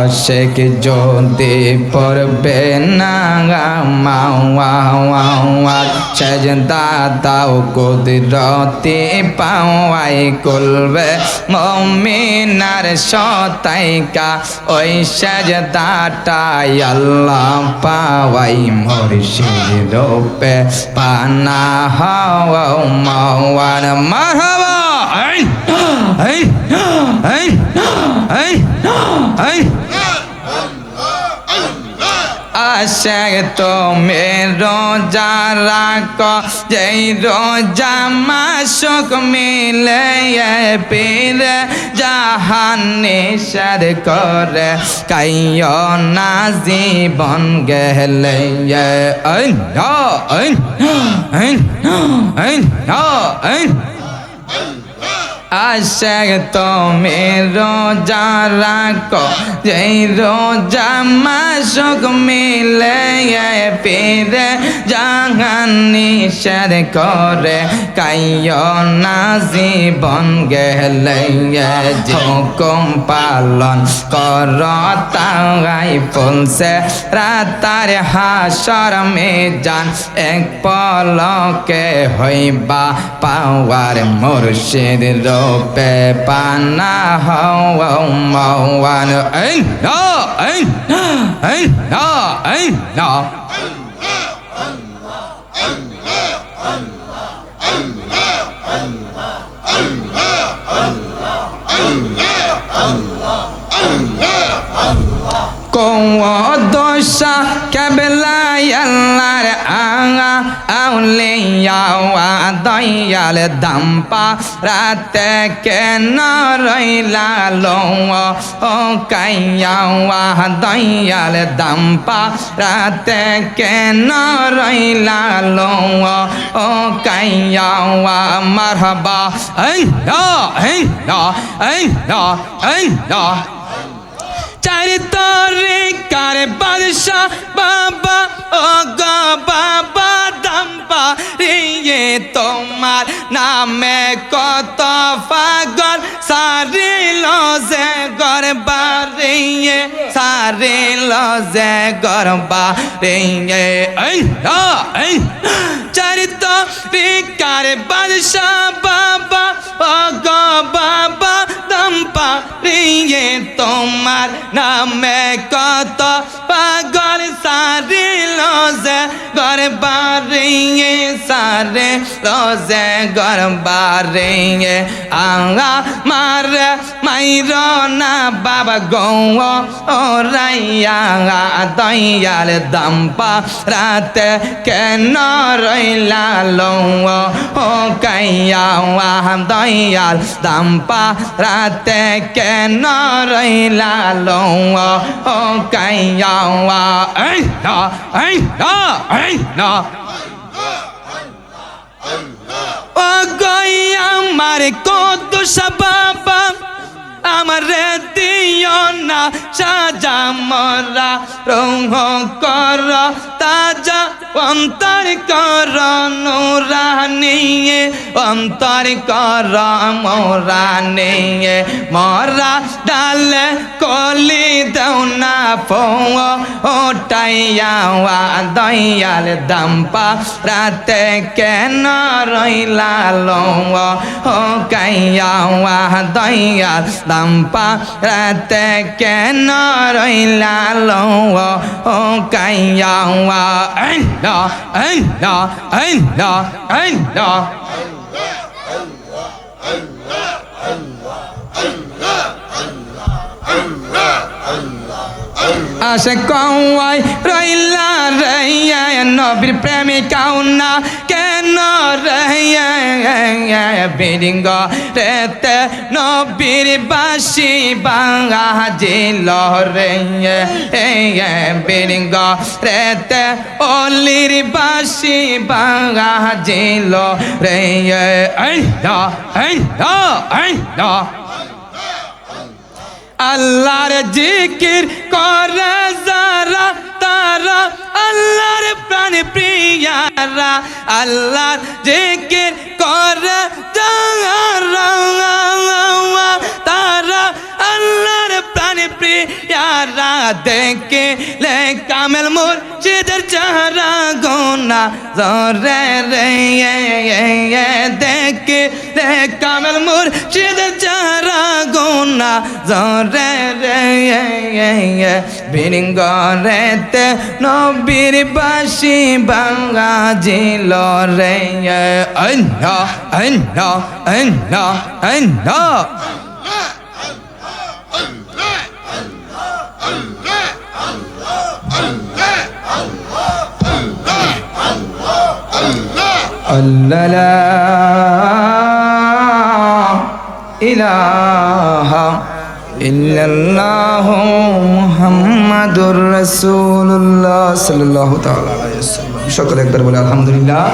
আশেক যদি পড়বে না মাওয়ার সেজদা দাও কুদরতি পাওয়াই করবে মমিনার সতাইকা। ওই সেজদাটাই আল্লাহ পাওয়াই মুর্শিদ রূপে। পানা হওয়া মাওয়ার মারহাবা। এই এই। আশেক তুমি রোজা রাখ, যেই রোজা মাসুক মিলে পীর জাহান নিষেধ করে কাইও না জীবন গেলে। এই এই এই এই এই আশেক তুমি রোজা রাখো যেই রোজা মাসুক মিলে পীরে জাহান নিষেধ করে। কাইও না জীবন গেলে হুকুম পালন কর তাই ফুলছে রাতার হাসর মে যান এক পলকে হইবা পাওয়ার মুর্শিদ রূপে পানা হওয়া মৌয়ান এই না, এই এই না এই না। দোষা কেবলাই আল্লাহর দয়াল দাম্পা রাতে কেন রইলা লো ও কাইয়াওয়া দয়াল দাম্পা রাতে কেন রইলা লো ও কাইয়াওয়া মারহাবা এই না এই না এই না এই না চার তরিকার বাদশাহ বাবা ও গো বাবা দাম্পা রে তোমার নামে কত পাগল সারিল যে গরবা রে সারিল যে গরবা রে এই না, এই চার তরিকার বাদশাহ বাবা ও গো বাবা দাম্পা রে তোমার নামে কত পাগল সারি লজে গর বারিয়ে সারে লজে গর বারিয়ে আঙ্গা মারে মাইর না বাবা গৌ ও রাইয়া দয়াল দাম্পা। রাতে কেন রইলা লৌ ও কাইয়া দয়াল দাম্পা। রাতে কেন রইলা লৌ ও কাইয়া ও গইয়া আমার কত বাবা আমার দিও না সাজা মরা রঙ কর, তাজা অন্তর কর, নোরা নিয়ে, অন্তর কর, মোরা নিয়ে। মরা ডালে কলি দেও না ফো ওটাইয়া দয়াল দাম্পা। রাতে কেন রইলা লো ও কাইয়া দয়াল দাম্পা। রাতে কেন রইলা লো ও কাইয়া এই না এই না এই না এই না আশে কওয়াই রইলা রইয়া নবীর প্রেমিকাও না। কেন রইয়া বিরিঙ্গ রেতে নবীর বাসি বাঙা জিল রে বিরিঙ্গ রেতে অলির বাসি বাঙা জিল রে। আল্লাহর জিকির করে প্রাণ প্রিয়ারা আল্লাহর জিকির করে যারা তারা আল্লাহর প্রাণ প্রিয়ারা। দেখে লে কামেল মুর্শিদের চেহারা গোনা জরে রে এ, দেখে দেখ কামেল মুর্শিদের চারা গোনা জরে রে এ, বিরিঙ্গরেতে নবীর বাসি বাঙ্গা জিল রে অন্য অন্য অন্য অন্য ألا لا إله إلا الله محمد رسول الله صلى الله تعالى عليه وسلم شكرا أكبر الحمد لله